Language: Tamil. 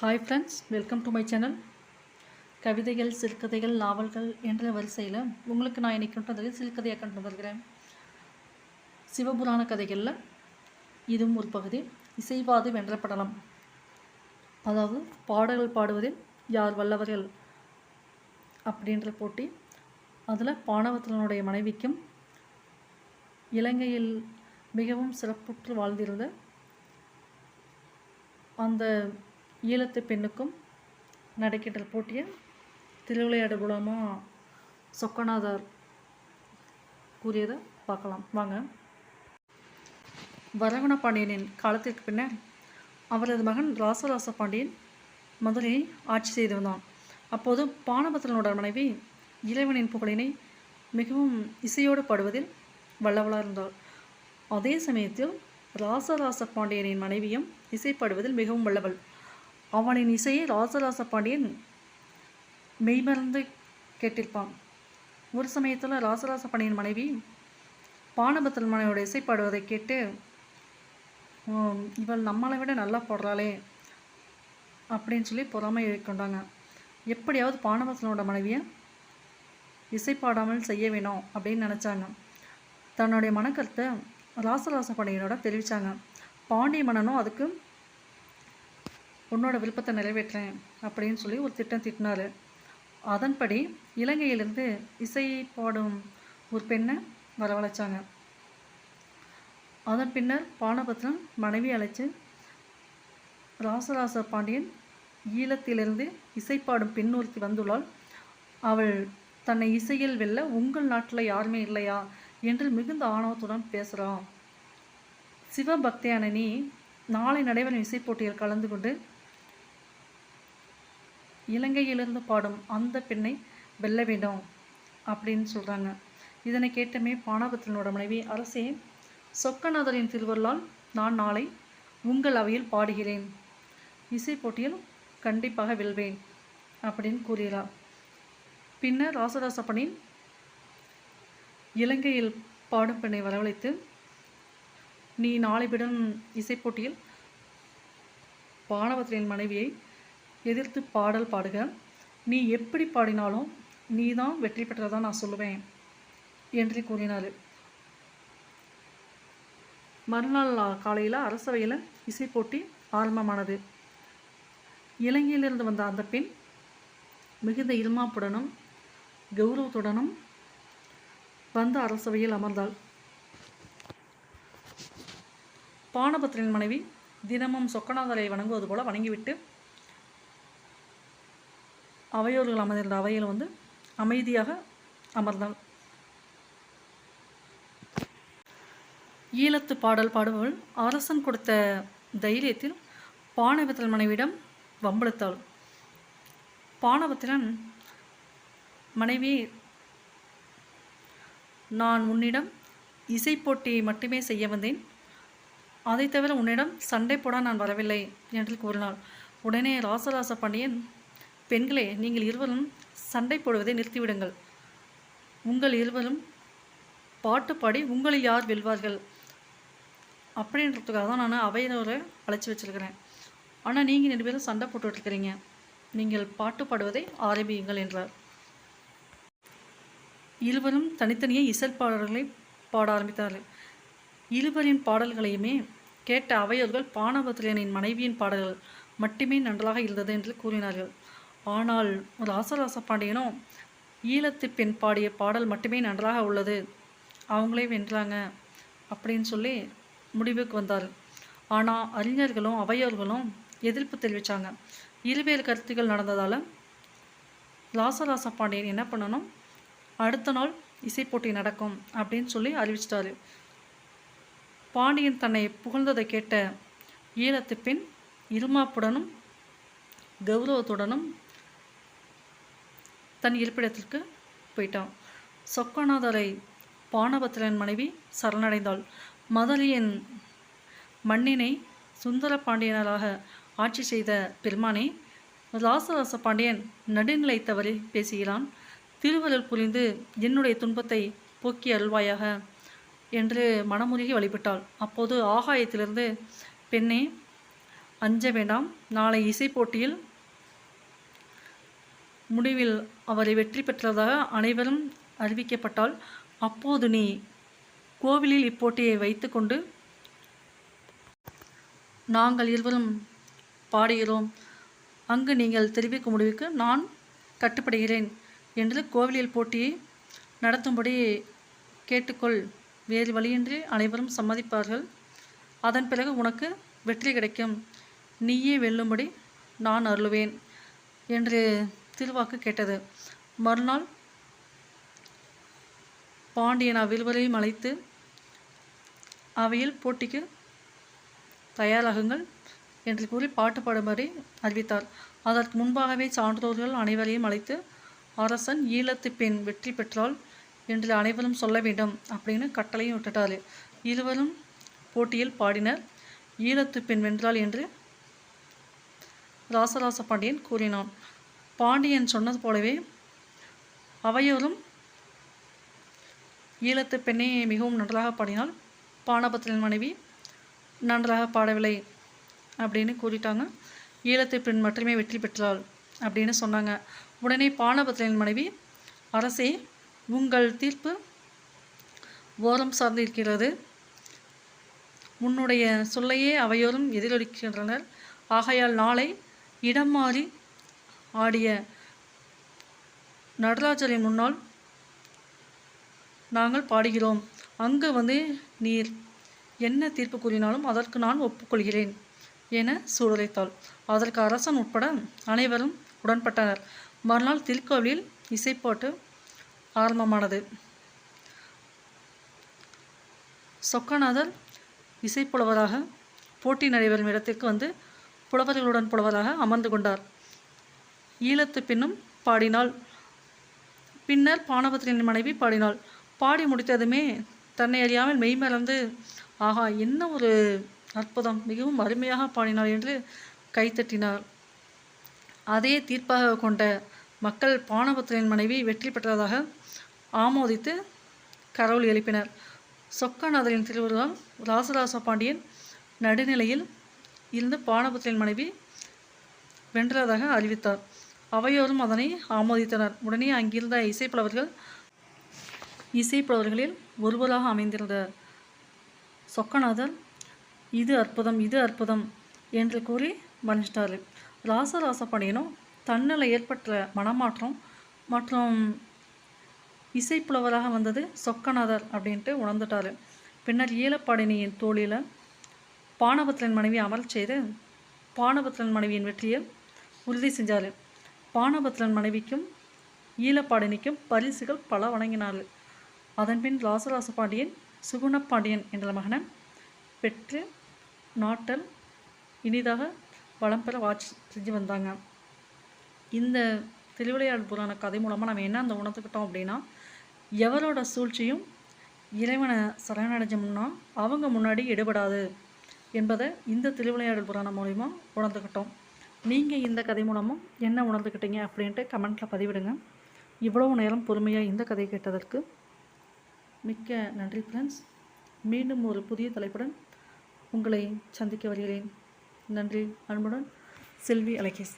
Hi friends welcome to my channel கவிதைகள் சிறுகதைகள் நாவல்கள் என்ற வரிசையில் உங்களுக்கு நான் இன்னைக்கு கொண்டு வந்திருக்கேன் சிறுகதையாக கொண்டு வந்திருக்கிறேன் சிவபுராண கதைகளில் இதுவும் ஒரு பகுதி. இசைவாது வென்றப்படலாம் அதாவது பாடல்கள் பாடுவதில் யார் வல்லவர்கள் அப்படின்ற போட்டி. அதில் பாணவத்தினுடைய மனைவிக்கும் இலங்கையில் மிகவும் சிறப்புற்று வாழ்ந்திருந்த அந்த ஈழத்து பெண்ணுக்கும் நடக்கின்ற போட்டியை திருவிளையாடு மூலமாக சொக்கநாதர் கூறியதை பார்க்கலாம். வாங்க. வரவண பாண்டியனின் காலத்திற்கு பின்னர் அவரது மகன் ராசராச பாண்டியன் மதுரையை ஆட்சி செய்து வந்தான் அப்போது பானபத்திரனோட மனைவி இறைவனின் புகழினை மிகவும் இசையோடு பாடுவதில் வல்லவளாக இருந்தாள். அதே சமயத்தில் ராசராச பாண்டியனின் மனைவியும் இசைப்பாடுவதில் மிகவும் வல்லவள். அவனின் இசையை ராசராச பாண்டியன் மெய்மறந்து கேட்டிருப்பான். ஒரு சமயத்தில் ராசராச பாண்டியன் மனைவி பானபத்திரன் மனைவியோட இசை பாடுவதை கேட்டு இவள் நம்மளை விட நல்லா போடுறாளே அப்படின்னு சொல்லி பொறாமை கொண்டாங்க எப்படியாவது பானபத்திரனோட மனைவியை இசை பாடாமல் செய்ய வேணும் அப்படின்னு நினச்சாங்க. தன்னுடைய மனக்கருத்தை ராசராச பாண்டியனோட தெரிவித்தாங்க பாண்டிய மன்னனும் அதுக்கு உன்னோட விருப்பத்தை நிறைவேற்றேன் அப்படின்னு சொல்லி ஒரு திட்டம் திட்டினார். அதன்படி இலங்கையிலிருந்து இசை பாடும் ஒரு பெண்ணை வரவழைச்சாங்க. அதன் பின்னர் பானபத்ரன் மனைவி அழைச்சு ராசராச பாண்டியன் ஈழத்திலிருந்து இசைப்பாடும் பெண் ஒருத்தி வந்துள்ளாள். அவள் தன்னை இசையில் வெல்ல உங்கள் நாட்டில் யாருமே இல்லையா என்று மிகுந்த ஆணவத்துடன் பேசுகிறான் சிவபக்தியான நீ நாளை நடைபெறும் இசைப் போட்டியில் கலந்து கொண்டு இலங்கையிலிருந்து பாடும் அந்த பெண்ணை வெல்ல வேண்டும் அப்படின்னு சொல்கிறாங்க இதனை கேட்டமே பானாபத்திரனோட மனைவி அரசே சொக்கநாதரின் திருவருளால் நான் நாளை உங்கள் அவையில் பாடுகிறேன். இசை போட்டியில் கண்டிப்பாக வெல்வேன் அப்படின்னு கூறுகிறார். பின்னர் ராசராசப்பனின் இலங்கையில் பாடும் பெண்ணை வரவழைத்து நீ நாளை விடும் இசைப் போட்டியில் மனைவியை எதிர்த்து பாடல் பாடுக. நீ எப்படி பாடினாலும் நீ தான் வெற்றி பெற்றதா நான் சொல்லுவேன் என்று கூறினார். மறுநாள் காலையில் அரசவையில் இசை போட்டி ஆரம்பமானது. இலங்கையிலிருந்து வந்த அந்த பெண் மிகுந்த இருமாப்புடனும் கௌரவத்துடனும் வந்த அரசவையில் அமர்ந்தாள். பானபத்திரின் மனைவி தினமும் சொக்கநாதரை வணங்குவது போல வணங்கிவிட்டு அவையோர்கள் அமர்ந்திருந்த அவையில் வந்து அமைதியாக அமர்ந்தாள் ஈழத்து பாடல் பாடுபவள் அரசன் கொடுத்த தைரியத்தில் பானபத்திரன் மனைவியிடம் வம்பளித்தாள். பாணவத்திலன் மனைவி நான் உன்னிடம் இசை போட்டி மட்டுமே செய்ய வந்தேன். அதை தவிர உன்னிடம் சண்டை போட நான் வரவில்லை என்று கூறினாள். உடனே ராசராச பாண்டியன் பெண்களே நீங்கள் இருவரும் சண்டை போடுவதை நிறுத்திவிடுங்கள். உங்கள் இருவரும் பாட்டு பாடி உங்களில் யார் வெல்வார்கள்? அப்படின்றதுக்காக தான் நான் அவையினரை அழைச்சி வச்சிருக்கிறேன். ஆனால் நீங்கள் ரெண்டு பேரும் சண்டை போட்டுட்டு இருக்கிறீங்க நீங்கள் பாட்டு பாடுவதை ஆரம்பியுங்கள் என்றார். இருவரும் தனித்தனியே இசைப்பாடல்களை பாட ஆரம்பித்தார்கள். இருவரின் பாடல்களையுமே கேட்ட அவையோர்கள் பானபத்திரியனின் மனைவியின் பாடல்கள் மட்டுமே நன்றாக இருந்தது என்று கூறினார்கள். ஆனால் ராசராச பாண்டியனும் ஈழத்து பெண் பாடிய பாடல் மட்டுமே நன்றாக உள்ளது. அவங்களே வென்றாங்க அப்படின்னு சொல்லி முடிவுக்கு வந்தார். ஆனால் அறிஞர்களும் அவையோர்களும் எதிர்ப்பு தெரிவித்தாங்க இருவேறு கருத்துக்கள் நடந்ததால் ராசராச பாண்டியன் என்ன பண்ணணும்? அடுத்த நாள் இசைப்போட்டி நடக்கும் அப்படின்னு சொல்லி அறிவிச்சிட்டாரு. பாண்டியன் தன்னை புகழ்ந்ததை கேட்ட ஈழத்து பெண் இருமாப்புடனும் கௌரவத்துடனும் தன் இருப்பிடத்திற்கு போயிட்டான். சொக்கநாதரை பானபத்திரன் மனைவி சரணடைந்தாள். மதுரையின் மண்ணினை சுந்தர பாண்டியனராக ஆட்சி செய்த பெருமானே ராசராச பாண்டியன் நடுநிலை தவறி பேசுகிறான். திருவருள் புரிந்து என்னுடைய துன்பத்தை போக்கி அருள்வாயாக என்று மனமுருகி வழிபட்டாள். அப்போது ஆகாயத்திலிருந்து பெண்ணே அஞ்ச வேண்டாம். நாளை இசை போட்டியில் முடிவில் அவரை வெற்றி பெற்றதாக அனைவரும் அறிவிக்கப்பட்டால் அப்போது நீ கோவிலில் இப்போட்டியை வைத்துக்கொண்டு நாங்கள் இருவரும் பாடுகிறோம். அங்கு நீங்கள் தெரிவிக்கும் முடிவுக்கு நான் கட்டுப்படுகிறேன் என்று கோவிலில் போட்டியை நடத்தும்படி கேட்டுக்கொள். வேறு வழியின்றி அனைவரும் சம்மதிப்பார்கள். அதன் பிறகு உனக்கு வெற்றி கிடைக்கும். நீயே வெல்லும்படி நான் அருளுவேன் என்று திருவாக்கு கேட்டது. மறுநாள் பாண்டியன் அவ்விருவரையும் அழைத்து அவையில் போட்டிக்கு தயாராகுங்கள் என்று கூறி பாட்டு பாடும்படி அறிவித்தார். அதற்கு முன்பாகவே சான்றோர்கள் அனைவரையும் அழைத்து அரசன் ஈழத்து பெண் வெற்றி பெற்றால் என்று அனைவரும் சொல்ல வேண்டும் அப்படின்னு கட்டளையும் விட்டுட்டாரு. இருவரும் போட்டியில் பாடினர். ஈழத்து பெண் வென்றால் என்று ராசராச பாண்டியன் கூறினான். பாண்டியன் சொன்னது போலவே அவையோரும் ஈழத்து பெண்ணை மிகவும் நன்றாக பாடினாள் பானபத்திரன் மனைவி நன்றாக பாடவில்லை அப்படின்னு கூறிட்டாங்க. ஈழத்து பெண் மட்டுமே வெற்றி பெற்றாள் அப்படின்னு சொன்னாங்க. உடனே பானபத்திரன் மனைவி அரசே உங்கள் தீர்ப்பு ஓரம் சார்ந்து இருக்கிறது. உன்னுடைய சொல்லையே அவையோரும் எதிரொலிக்கின்றனர். ஆகையால் நாளை இடம் மாறி ஆடிய நடராஜரின் முன்னால் நாங்கள் பாடுகிறோம். அங்கு வந்து நீர் என்ன தீர்ப்பு கூறினாலும் அதற்கு நான் ஒப்புக்கொள்கிறேன் என சூழலைத்தாள். அதற்கு அரசன் உட்பட அனைவரும் உடன்பட்டனர். மறுநாள் திருக்கோவிலில் இசைப்பாட்டு ஆரம்பமானது. சொக்கநாதர் இசைப்புலவராக போட்டி நடைபெறும் இடத்திற்கு வந்து புலவர்களுடன் புலவராக அமர்ந்து கொண்டார். ஈழத்து பெண்ணும் பாடினாள். பின்னர் பானபத்திரின் மனைவி பாடினாள். பாடி முடித்ததுமே தன்னை அறியாமல் மெய்மறந்து ஆஹா என்ன ஒரு அற்புதம் மிகவும் அருமையாக பாடினாள் என்று கைத்தட்டினார் அதே தீர்ப்பாக கொண்ட மக்கள் பானபத்திரின் மனைவி வெற்றி பெற்றதாக ஆமோதித்து கரவுள் எழுப்பினர். சொக்கநாதரின் திருவுருவம் ராசராச பாண்டியன் நடுநிலையில் இருந்து பானபத்திரின் மனைவி வென்றதாக அறிவித்தார். அவையோரும் அதனை ஆமோதித்தனர். உடனே அங்கிருந்த இசைப்புலவர்கள் இசைப்புலவர்களில் ஒருவராக அமைந்திருந்தார் சொக்கநாதர் இது அற்புதம் இது அற்புதம் என்று கூறி மன்னிச்சிட்டாரு ராசராச பாண்டியனும் தன்னில் ஏற்பட்ட மனமாற்றம் மற்றும் இசைப்புலவராக வந்தது சொக்கநாதர் அப்படின்ட்டு உணர்ந்துட்டார். பின்னர் ஈழப்பாடினியின் தோழியில் பானபத்திரன் மனைவி அமரச் செய்து பானபத்திரன் மனைவியின் வெற்றியை உறுதி செஞ்சார். பானபத்ரன் மனைவிக்கும் ஈழப்பாடினிக்கும் பரிசுகள் பல வழங்கினார்கள். அதன்பின் ராசராச பாண்டியன் சுகுணப்பாண்டியன் என்ற மகனை பெற்று நாட்டல் இனிதாக வளம் பெற வாட்சி செஞ்சு வந்தாங்க. இந்த திருவிளையாடல் புராண கதை மூலமாக நம்ம என்ன அந்த உணர்ந்துக்கிட்டோம் அப்படின்னா எவரோட சூழ்ச்சியும் இறைவனை சரணடைஞ்சோம்னா அவங்க முன்னாடி எடுபடாது என்பதை இந்த திருவிளையாடல் புராணம் மூலிமா உணர்ந்துக்கிட்டோம். நீங்கள் இந்த கதை மூலமும் என்ன உணர்ந்துக்கிட்டீங்க அப்படின்ட்டு கமெண்ட்டில் பதிவிடுங்க. இவ்வளவு நேரம் பொறுமையாக இந்த கதை கேட்டதற்கு மிக்க நன்றி ஃப்ரெண்ட்ஸ் மீண்டும் ஒரு புதிய தலைப்புடன் உங்களை சந்திக்க வருகிறேன். நன்றி அன்புடன் செல்வி அலகேஷ்